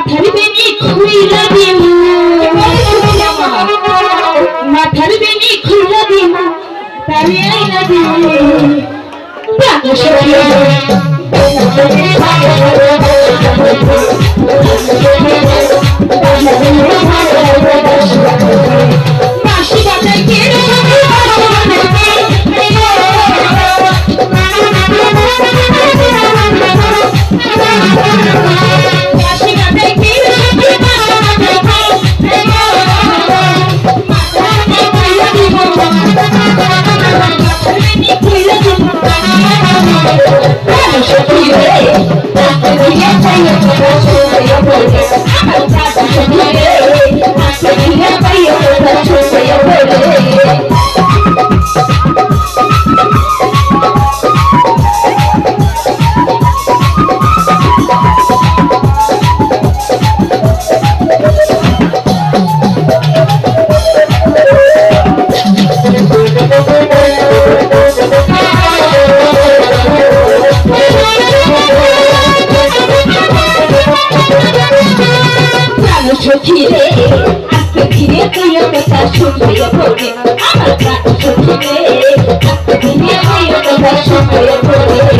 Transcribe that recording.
মাথার বেনি খুইলা দিম। মাথার বেনি খুইলা দিম তারি আইনা দিম। প্রাণ প্রাণ সখী রে আজকে ফিরে তুই কথা শুনবে পড়ে আমার প্রাণ সখী রে আজকে ফিরে তুই কথা শুনবে পড়ে